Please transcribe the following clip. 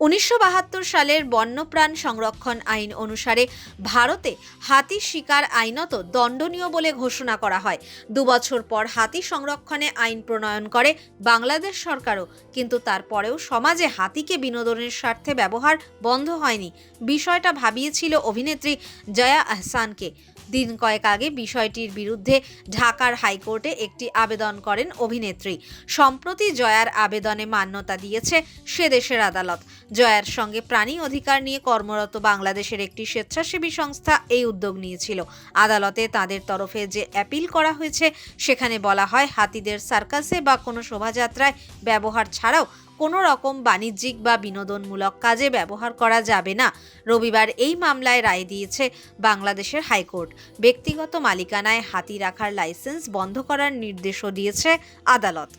উনিশশো বাহাত্তর সালের বন্যপ্রাণ সংরক্ষণ আইন অনুসারে ভারতে হাতি শিকার আইনত দণ্ডনীয় বলে ঘোষণা করা হয়। দুবছর পর হাতি সংরক্ষণে আইন প্রণয়ন করে বাংলাদেশ সরকারও, কিন্তু তারপরেও সমাজে হাতিকে বিনোদনের স্বার্থে ব্যবহার বন্ধ হয়নি। বিষয়টা ভাবিয়েছিল অভিনেত্রী জয়া আহসানকে। দিন কয়েক আগে বিষয়টির বিরুদ্ধে ঢাকার হাইকোর্টে একটি আবেদন করেন অভিনেত্রী। সম্প্রতি জয়ার আবেদনে মান্যতা দিয়েছে সে দেশের আদালত। জয়ার সঙ্গে প্রাণী অধিকার নিয়ে কর্মরত বাংলাদেশের একটি স্বেচ্ছাসেবী সংস্থা এই উদ্যোগ নিয়েছিল। আদালতে তাদের তরফে যে অ্যাপিল করা হয়েছে, সেখানে বলা হয়, হাতিদের সার্কাসে বা কোনো শোভাযাত্রায় ব্যবহার ছাড়াও কোনো রকম বাণিজ্যিক বা বিনোদনমূলক কাজে ব্যবহার করা যাবে না। রবিবার এই মামলায় রায় দিয়েছে বাংলাদেশের হাইকোর্ট। ব্যক্তিগত মালিকানায় হাতি রাখার লাইসেন্স বন্ধ করার নির্দেশও দিয়েছে আদালত।